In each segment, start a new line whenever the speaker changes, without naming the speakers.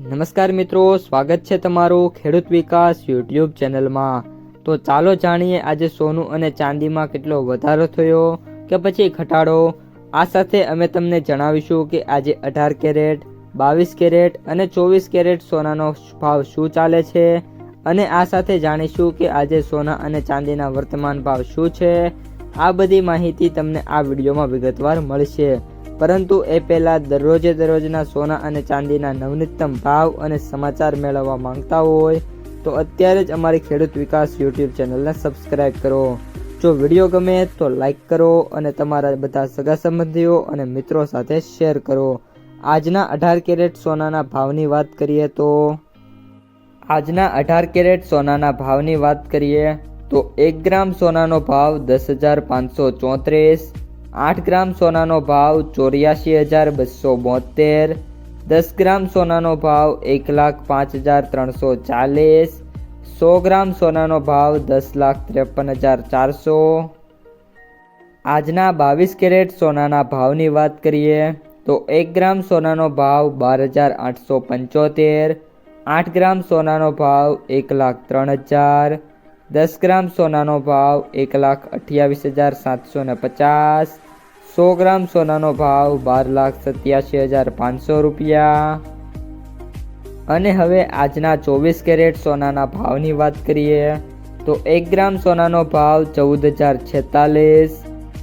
નમસ્કાર મિત્રો, સ્વાગત છે તમારું ખેડૂત વિકાસ યુટ્યુબ ચેનલમાં. તો ચાલો જાણીએ આજે સોનું અને ચાંદીમાં કેટલો વધારો થયો કે પછી ઘટાડો? આ સાથે અમે તમને જણાવીશું કે આજે અઢાર કેરેટ, બાવીસ કેરેટ અને ચોવીસ કેરેટ સોનાનો ભાવ શું ચાલે છે અને આ સાથે જાણીશું કે આજે સોના અને ચાંદીના વર્તમાન ભાવ શું છે. આ બધી માહિતી તમને આ વિડીયોમાં વિગતવાર મળશે. પરંતુ એ પહેલાં દરરોજે દરરોજના સોના અને ચાંદીના નવનીતમ ભાવ અને સમાચાર મેળવવા માંગતા હોય તો અત્યારે જ અમારી ખેડૂત વિકાસ યુટ્યુબ ચેનલને સબસ્ક્રાઇબ કરો. જો વીડિયો ગમે તો લાઈક કરો અને તમારા બધા સગા સંબંધીઓ અને મિત્રો સાથે શેર કરો. આજના અઢાર કેરેટ સોનાના ભાવની વાત કરીએ તો આજના અઢાર કેરેટ સોનાના ભાવની વાત કરીએ તો એક ગ્રામ સોનાનો ભાવ દસ હજાર પાંચસો ચોત્રીસ આઠ ગ્રામ સોનાનો ભાવ ચોર્યાસી હજાર બસો બોતેર, દસ ગ્રામ સોનાનો ભાવ એક લાખ પાંચ હજાર ત્રણસો ચાલીસ, સો ગ્રામ સોનાનો ભાવ દસ લાખ ત્રેપન હજાર ચારસો. આજના બાવીસ કેરેટ સોનાના ભાવની વાત કરીએ તો એક ગ્રામ સોનાનો ભાવ બાર હજાર આઠસો પંચોતેર, આઠ ગ્રામ સોનાનો ભાવ એક લાખ ત્રણ હજાર દસ ગ્રામ સોનાનો ભાવ એક લાખ અઠ્યાવીસ હજાર સાતસો ને પચાસ. સો ગ્રામ સોનાનો ભાવ બાર લાખ સત્યાસી હજાર પાંચસો રૂપિયા. અને હવે આજના ચોવીસ કેરેટ સોનાના ભાવની વાત કરીએ, તો એક ગ્રામ સોનાનો ભાવ ચૌદ હજાર છેતાલીસ.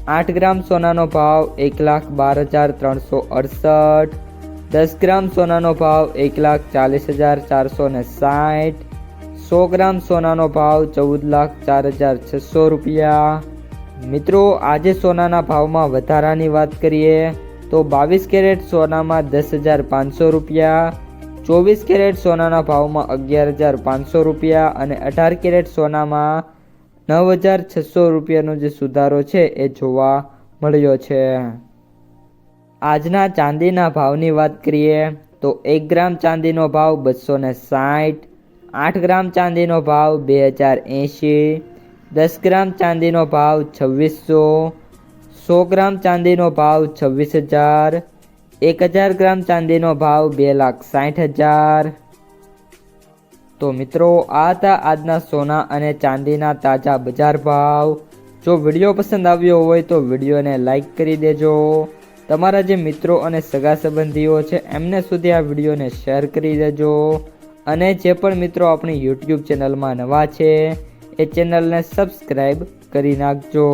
આઠ ગ્રામ સોનાનો ભાવ એક લાખ બાર હજાર ત્રણસો અડસઠ. દસ ગ્રામ સોનાનો ભાવ એક લાખ ચાલીસ હજાર ચારસો ને સાઠ. સો ગ્રામ સોનાનો ભાવ ચૌદ લાખ ચાર હજાર છસો રૂપિયા. મિત્રો, આજે સોનાના ભાવમાં વધારાની વાત કરીએ તો બાવીસ કેરેટ સોનામાં દસ હજાર પાંચસો રૂપિયા, ચોવીસ કેરેટ સોનાના ભાવમાં અગિયાર હજાર પાંચસો રૂપિયા અને અઢાર કેરેટ સોનામાં નવ હજાર છસો રૂપિયાનો જે સુધારો છે એ જોવા મળ્યો છે. આજના ચાંદીના ભાવની વાત કરીએ તો એક ગ્રામ ચાંદીનો ભાવ બસો ને સાઠ આઠ ગ્રામ ચાંદીનો ભાવ બે હજાર એંશી, દસ ગ્રામ ચાંદીનો ભાવ છવ્વીસો, સો ગ્રામ ચાંદીનો ભાવ છવ્વીસ હજાર, એક હજાર ગ્રામ ચાંદીનો ભાવ બે લાખ સાઠ હજાર. તો મિત્રો, આ હતા આજના સોના અને ચાંદીના તાજા બજાર ભાવ. જો વીડિયો પસંદ આવ્યો હોય તો વિડીયોને લાઈક કરી દેજો. તમારા જે મિત્રો અને સગા સંબંધીઓ છે, એમને સુધી આ વિડીયોને શેર કરી દેજો. અને જે પણ મિત્રો આપણી યુટ્યુબ ચેનલમાં નવા છે એ ચેનલને સબસ્ક્રાઈબ કરી નાખજો.